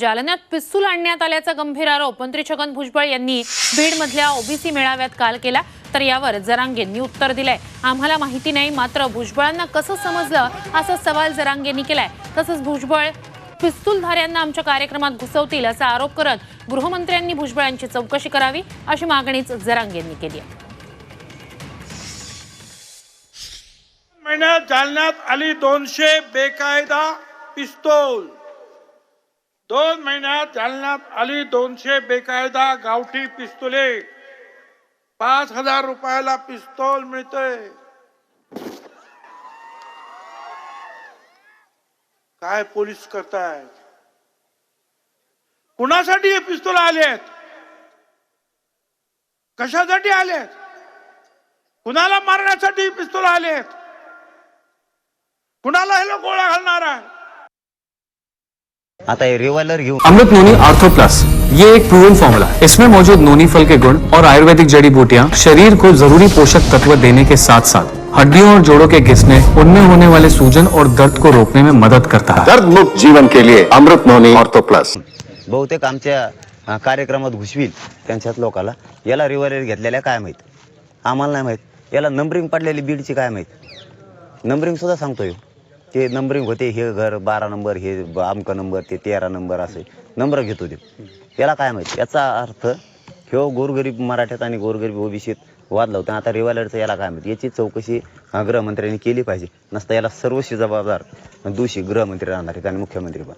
जालन्यात पिस्तूल आणण्यात आल्याचा गंभीर आरोप. मंत्री छगन भुजबळ यांनी बीडमधल्या ओबीसी मेळाव्यात काल केला. तर यावर जरांगेंनी उत्तर दिलंय. आम्हाला माहिती नाही मात्र भुजबळांना कसं समजलं असा सवाल जरांगेंनी केलाय. तसंच भुजबळ पिस्तूलधाऱ्यांना आमच्या कार्यक्रमात घुसवतील असा आरोप करत गृहमंत्र्यांनी भुजबळांची चौकशी करावी अशी मागणीच जरांगेंनी केली आहे. महिन्यात जालन्यात आली दोनशे बेकायदा पिस्तूल. दोन महिन्यात जालन्यात आली दोनशे बेकायदा गावठी पिस्तुले. पाच हजार रुपयाला पिस्तोल मिळतोय. काय पोलीस करतायत कुणासाठी हे पिस्तूल आलेत? कशासाठी आलेत? कुणाला मारण्यासाठी हे आले आलेत? कुणाला हे गोळा गोळ्या घालणार आहे आता हे रिव्हॉल्वर घेऊन अमृत नोनी आर्थो प्लस ये एक प्रूवन फॉर्मूला है इसमें मौजूद नोनी फल के गुण और आयुर्वेदिक जड़ी बूटियाँ शरीर को जरूरी पोषक तत्व देने के साथ साथ हड्डियों और जोड़ों के घिसने उनमें होने वाले सूजन और दर्द को रोकने में मदद करता है। दर्द मुक्त जीवन के लिए अमृत नोनी ऑर्थो प्लस बहुतेक आमच्या अं, कार्यक्रमात घुसवील त्यांच्यात लोकाला. याला रिव्हॉल्वर घेतलेल्या काय माहीत? आम्हाला नाही माहीत. याला नंबरिंग पडलेली बीडची काय माहीत? नंबरिंग सुद्धा सांगतोय. ते नंबरिंग होते हे घर बारा नंबर हे ब- अमका नंबर ते तेरा नंबर असे नंबर घेतो होते. याला काय माहिती? याचा अर्थ ह्यो गोरगरीब मराठ्यात आणि गोरगरीब ओबीसीत वाद लावतो आता रिव्हॉल्वरचं याला काय माहिती? याची चौकशी गृहमंत्र्यांनी केली पाहिजे. नसता याला सर्वस्वी जबाबदार दोषी गृहमंत्री राहणार आहेत आणि मुख्यमंत्री पण.